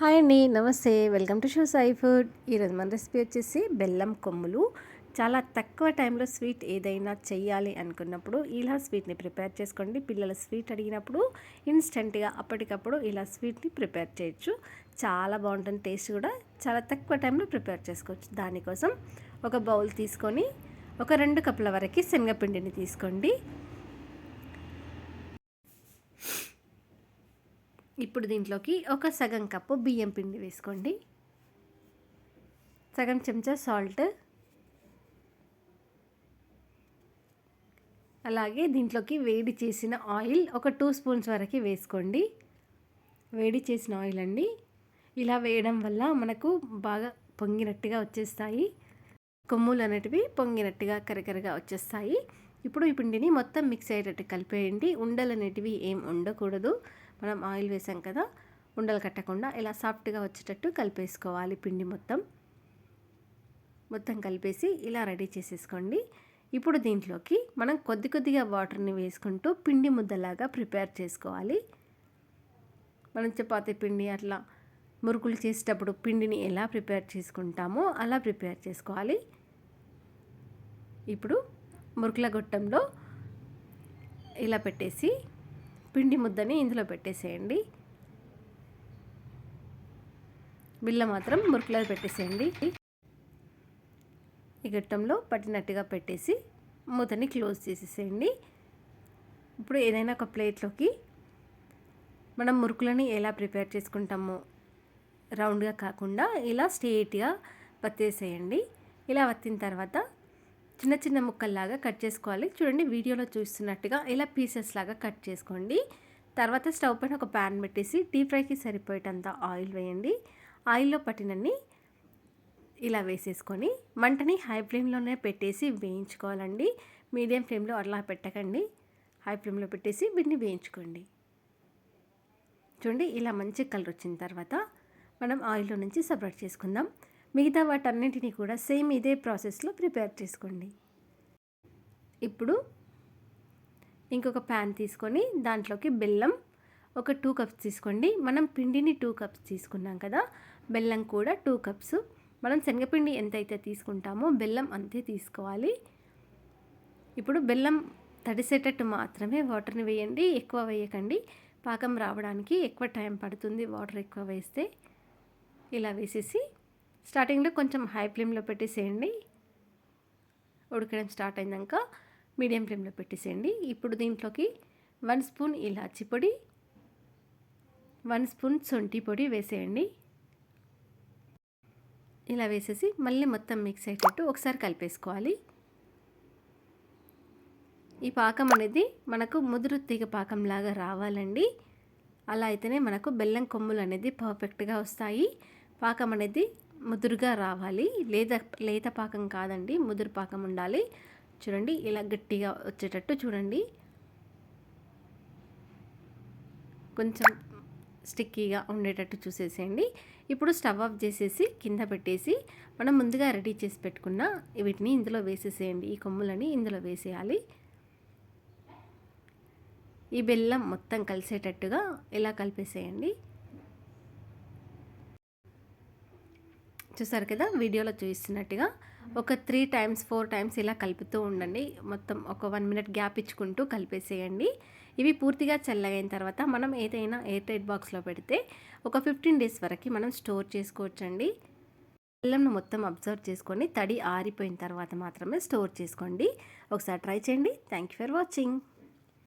Hi అండి నమస్తే. Welcome to show Sai food. ఈరోజు మన రెసిపీ వచ్చేసి బెల్లం కొమ్ములు. చాలా తక్కువ టైంలో స్వీట్ ఏదైనా చేయాలి అనుకున్నప్పుడు ఇలా స్వీట్ని ప్రిపేర్ చేసుకోండి. పిల్లల స్వీట్ అడిగినప్పుడు ఇన్స్టెంట్గా అప్పటికప్పుడు ఇలా స్వీట్ని ప్రిపేర్ చేయొచ్చు. చాలా బాగుంటుంది టేస్ట్ కూడా. చాలా తక్కువ టైంలో ప్రిపేర్ చేసుకోవచ్చు. దానికోసం ఒక బౌల్ తీసుకొని ఒక రెండు కప్పుల వరకు శనగపిండిని తీసుకోండి. ఇప్పుడు దీంట్లోకి ఒక సగం కప్పు బియ్యం పిండి వేసుకోండి. సగం చెంచా సాల్ట్. అలాగే దీంట్లోకి వేడి చేసిన ఆయిల్ ఒక టూ స్పూన్స్ వరకు వేసుకోండి. వేడి చేసిన ఆయిల్ అండి. ఇలా వేయడం వల్ల మనకు బాగా పొంగినట్టుగా వచ్చేస్తాయి. కొమ్ములు అనేటివి పొంగినట్టుగా కరకరగా వచ్చేస్తాయి. ఇప్పుడు ఈ పిండిని మొత్తం మిక్స్ అయ్యేటట్టు కలిపేయండి. ఉండలు అనేటివి ఏం ఉండకూడదు. మనం ఆయిల్ వేసాం కదా ఉండలు కట్టకుండా ఇలా సాఫ్ట్గా వచ్చేటట్టు కలిపేసుకోవాలి పిండి మొత్తం. మొత్తం కలిపేసి ఇలా రెడీ చేసేసుకోండి. ఇప్పుడు దీంట్లోకి మనం కొద్ది కొద్దిగా వాటర్ని వేసుకుంటూ పిండి ముద్దలాగా ప్రిపేర్ చేసుకోవాలి. మనం చపాతీ పిండి అట్లా మురుకులు చేసేటప్పుడు పిండిని ఎలా ప్రిపేర్ చేసుకుంటామో అలా ప్రిపేర్ చేసుకోవాలి. ఇప్పుడు మురుకుల గొట్టంలో ఇలా పెట్టేసి పిండి ముద్దని ఇందులో పెట్టేసేయండి. బిల్ల మాత్రం మురుకులో పెట్టేసేయండి. ఈ గట్టంలో పట్టినట్టుగా పెట్టేసి మూతని క్లోజ్ చేసేసేయండి. ఇప్పుడు ఏదైనా ఒక ప్లేట్లోకి మనం మురుకులని ఎలా ప్రిపేర్ చేసుకుంటామో రౌండ్గా కాకుండా ఇలా స్ట్రేట్గా వత్తేసేయండి. ఇలా వత్తిన తర్వాత చిన్న చిన్న ముక్కల్లాగా కట్ చేసుకోవాలి. చూడండి వీడియోలో చూస్తున్నట్టుగా ఇలా పీసెస్ లాగా కట్ చేసుకోండి. తర్వాత స్టవ్ పైన ఒక ప్యాన్ పెట్టేసి డీప్ ఫ్రైకి సరిపోయేటంత ఆయిల్ వేయండి. ఆయిల్లో పట్టినన్ని ఇలా వేసేసుకొని మంటని హై ఫ్లేమ్లోనే పెట్టేసి వేయించుకోవాలండి. మీడియం ఫ్లేమ్లో అలా పెట్టకండి. హై ఫ్లేమ్లో పెట్టేసి వీటిని వేయించుకోండి. చూడండి ఇలా మంచి కలర్ వచ్చిన తర్వాత మనం ఆయిల్లో నుంచి సపరేట్ చేసుకుందాం. మిగతా వాటన్నింటినీ కూడా సేమ్ ఇదే ప్రాసెస్లో ప్రిపేర్ చేసుకోండి. ఇప్పుడు ఇంకొక ప్యాన్ తీసుకొని దాంట్లోకి బెల్లం ఒక టూ కప్స్ తీసుకోండి. మనం పిండిని టూ కప్స్ తీసుకున్నాం కదా బెల్లం కూడా టూ కప్స్. మనం శనగపిండి ఎంతైతే తీసుకుంటామో బెల్లం అంతే తీసుకోవాలి. ఇప్పుడు బెల్లం తడిసేటట్టు మాత్రమే వాటర్ని వేయండి ఎక్కువ వేయకండి. పాకం రావడానికి ఎక్కువ టైం పడుతుంది వాటర్ ఎక్కువ వేస్తే. ఇలా వేసేసి స్టార్టింగ్లో కొంచెం హై ఫ్లేమ్లో పెట్టేసేయండి. ఉడకడం స్టార్ట్ అయినాక మీడియం ఫ్లేమ్లో పెట్టేసేయండి. ఇప్పుడు దీంట్లోకి వన్ స్పూన్ ఇలాచి పొడి వన్ స్పూన్ శొంఠి పొడి వేసేయండి. ఇలా వేసేసి మళ్ళీ మొత్తం మిక్స్ అయ్యేటట్టు ఒకసారి కలిపేసుకోవాలి. ఈ పాకం అనేది మనకు ముదురు తీగ పాకంలాగా రావాలండి. అలా అయితేనే మనకు బెల్లం కొమ్ములు అనేది పర్ఫెక్ట్గా వస్తాయి. పాకం అనేది ముదురుగా రావాలి. లేత లేత పాకం కాదండి ముదురు పాకం ఉండాలి. చూడండి ఇలా గట్టిగా వచ్చేటట్టు చూడండి. కొంచెం స్టిక్కీగా ఉండేటట్టు చూసేసేయండి. ఇప్పుడు స్టవ్ ఆఫ్ చేసేసి కింద పెట్టేసి మనం ముందుగా రెడీ చేసి పెట్టుకున్న వీటిని ఇందులో వేసేసేయండి. ఈ కొమ్ములని ఇందులో వేసేయాలి. ఈ బెల్లం మొత్తం కలిసేటట్టుగా ఇలా కలిపేసేయండి. చూసారు కదా వీడియోలో చూపిస్తున్నట్టుగా ఒక త్రీ టైమ్స్ ఫోర్ టైమ్స్ ఇలా కలుపుతూ ఉండండి. మొత్తం ఒక వన్ మినిట్ గ్యాప్ ఇచ్చుకుంటూ కలిపేసేయండి. ఇవి పూర్తిగా చల్లగైన తర్వాత మనం ఏదైనా ఎయిర్ టైట్ బాక్స్లో పెడితే ఒక ఫిఫ్టీన్ డేస్ వరకు మనం స్టోర్ చేసుకోవచ్చండి. బెల్లంను మొత్తం అబ్జర్వ్ చేసుకొని తడి ఆరిపోయిన తర్వాత మాత్రమే స్టోర్ చేసుకోండి. ఒకసారి ట్రై చేయండి. Thank you for watching